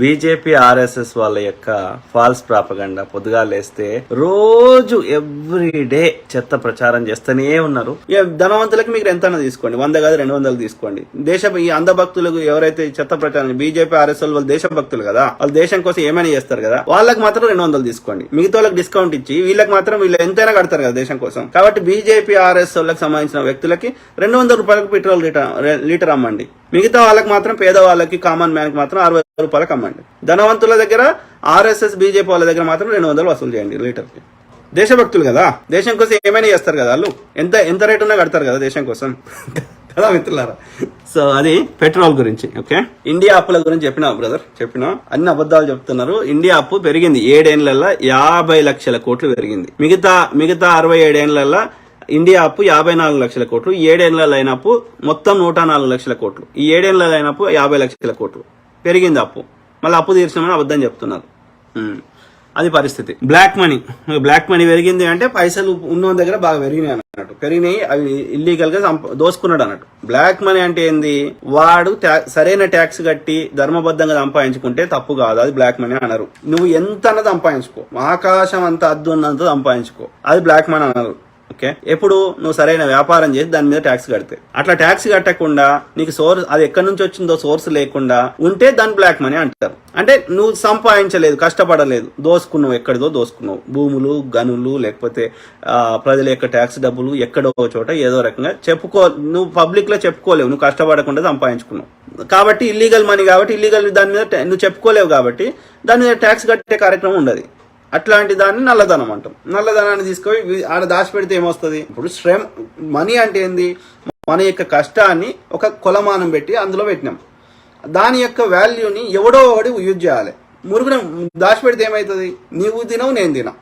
BJP RSS వాళ్ళ యొక్క falls propaganda పొద్దుగా లేస్తే రోజు ఎవ్రీ డే చెత్త ప్రచారం చేస్తూనే ఉన్నారు. ధనవంతులకు ధనవంతులకి మీకు ఎంత తీసుకోండి. వంద కాదు రెండు వందలు తీసుకోండి. దేశ ఈ అంధభక్తులకు ఎవరైతే చెత్త ప్రచారం బీజేపీ ఆర్ఎస్ఎల్ వాళ్ళు దేశభక్తులు కదా వాళ్ళు దేశం కోసం ఏమైనా చేస్తారు కదా వాళ్ళకి మాత్రం రెండు వందలు తీసుకోండి. మిగతా వాళ్ళకి డిస్కౌంట్ ఇచ్చి వీళ్ళకి మాత్రం వీళ్ళు ఎంతైనా కడతారు కదా దేశం కోసం. కాబట్టి బీజేపీ ఆర్ఎస్ వాళ్ళకి సంబంధించిన వ్యక్తులకి రెండు వందల రూపాయలకు పెట్రోల్ లీటర్ లీటర్ అమ్మండి మిగతా వాళ్ళకి మాత్రం పేదవాళ్ళకి కామన్ మ్యాన్కి మాత్రం అరవై రూపాయలకు అమ్మండి. ధనవంతుల దగ్గర ఆర్ఎస్ఎస్ బీజేపీ వాళ్ళ దగ్గర మాత్రం రెండు వందలు వసూలు చేయండి లీటర్కి. దేశభక్తులు కదా? దేశం కోసం ఏమైనా చేస్తారు కదా వాళ్ళు? ఎంత ఎంత రేట్ ఉన్నా కడతారు కదా దేశం కోసం? కదా మిత్రులారా? సో అది పెట్రోల్ గురించి ఓకే? ఇండియా అప్పుల గురించి చెప్పినా బ్రదర్ చెప్పినా అన్ని అబద్ధాలు చెప్తున్నారు. ఇండియా అప్పు పెరిగింది. ఏడేళ్ళలో యాభై లక్షల కోట్లు పెరిగింది. మిగతా మిగతా అరవై ఏడేళ్ళలో ఇండియా అప్పు యాభై నాలుగు లక్షల కోట్లు ఈ లైన్ అప్పు మొత్తం నూట నాలుగు లక్షల కోట్లు. ఈ ఏడేళ్ళ లైన్ అప్పు యాభై లక్షల కోట్లు. పెరిగింది అప్పు. మళ్ళీ అప్పు తీర్చమని అబద్ధం చెప్తున్నారు. అది పరిస్థితి. బ్లాక్ మనీ బ్లాక్ మనీ పెరిగింది అంటే పైసలు ఉన్న దగ్గర బాగా పెరిగినాయి అన్నట్టు. పెరిగినాయి అవి ఇల్లీగల్గా దోసుకున్నాడు అన్నట్టు. బ్లాక్ మనీ అంటే ఏంది? వాడు సరైన ట్యాక్స్ కట్టి ధర్మబద్ధంగా సంపాదించుకుంటే తప్పు కాదు. అది బ్లాక్ మనీ అనరు. నువ్వు ఎంత అన్నది సంపాదించుకో. ఆకాశం అంత అద్దు ఉన్నంత సంపాదించుకో. అది బ్లాక్ మనీ అనరు. ఓకే? ఎప్పుడు నువ్వు సరైన వ్యాపారం చేసి దాని మీద ట్యాక్స్ కడితే. అట్లా ట్యాక్స్ కట్టకుండా నీకు సోర్స్ అది ఎక్కడి నుంచి వచ్చిందో సోర్స్ లేకుండా ఉంటే దాని బ్లాక్ మనీ అంటారు. అంటే నువ్వు సంపాదించలేదు కష్టపడలేదు. దోసుకున్నావు ఎక్కడిదో దోసుకున్నావు. భూములు గనులు లేకపోతే ప్రజల యొక్క ట్యాక్స్ డబ్బులు ఎక్కడో చోట ఏదో రకంగా చెప్పుకో నువ్వు పబ్లిక్లో చెప్పుకోలేవు. నువ్వు కష్టపడకుండా సంపాదించుకున్నావు. కాబట్టి ఇల్లీగల్ మనీ కాబట్టి ఇల్లీగల్ దాని మీద నువ్వు చెప్పుకోలేవు కాబట్టి దాని మీద ట్యాక్స్ కట్టే కార్యక్రమం ఉండదు. అట్లాంటి దాన్ని నల్లధనం అంటాం. నల్లధనాన్ని తీసుకొని ఆడ దాచిపెడితే ఏమొస్తుంది? ఇప్పుడు శ్రమ మనీ అంటే ఏంది? మన యొక్క కష్టాన్ని ఒక కొలమానం పెట్టి అందులో పెట్టినాం. దాని యొక్క వాల్యూని ఎవడో ఒకటి యూజ్ చేయాలి. మురుగున దాచిపెడితే ఏమవుతుంది నీవు తినవు నేను తినా.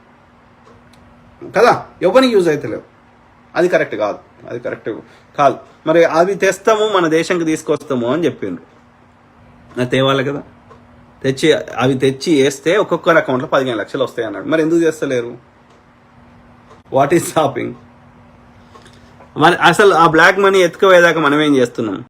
కదా? ఎవరికి యూజ్ అవుతలేవు అది కరెక్ట్ కాదు. అది కరెక్ట్ కాదు. మరి అవి తెస్తాము మన దేశంకి తీసుకొస్తాము అని చెప్పిండ్రు. అది తేవాలి కదా? తెచ్చి అవి తెచ్చి వేస్తే ఒక్కొక్కరి అకౌంట్లో పదిహేను లక్షలు వస్తాయి అన్నాడు. మరి ఎందుకు చేస్తలేరు? వాట్ ఈస్ షాపింగ్ మరి అసలు ఆ బ్లాక్ మనీ ఎత్తుకుపోయేదాకా మనం ఏం చేస్తున్నాం?